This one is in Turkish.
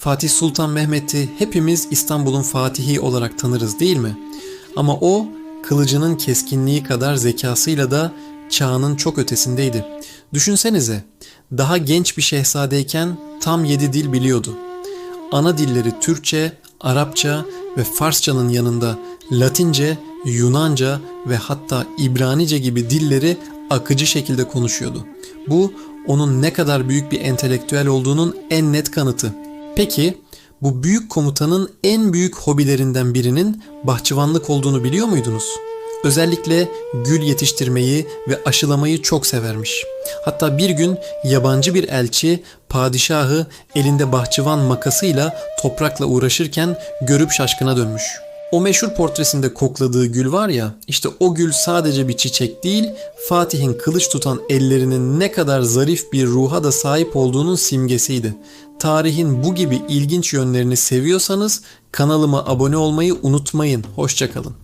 Fatih Sultan Mehmet'i hepimiz İstanbul'un fatihi olarak tanırız değil mi? Ama o kılıcının keskinliği kadar zekasıyla da çağının çok ötesindeydi. Düşünsenize, daha genç bir şehzadeyken tam yedi dil biliyordu. Ana dilleri Türkçe, Arapça ve Farsçanın yanında Latince, Yunanca ve hatta İbranice gibi dilleri akıcı şekilde konuşuyordu. Bu onun ne kadar büyük bir entelektüel olduğunun en net kanıtı. Peki bu büyük komutanın en büyük hobilerinden birinin bahçıvanlık olduğunu biliyor muydunuz? Özellikle gül yetiştirmeyi ve aşılamayı çok severmiş. Hatta bir gün yabancı bir elçi padişahı elinde bahçıvan makasıyla toprakla uğraşırken görüp şaşkına dönmüş. O meşhur portresinde kokladığı gül var ya, işte o gül sadece bir çiçek değil, Fatih'in kılıç tutan ellerinin ne kadar zarif bir ruha da sahip olduğunun simgesiydi. Tarihin bu gibi ilginç yönlerini seviyorsanız kanalıma abone olmayı unutmayın. Hoşçakalın.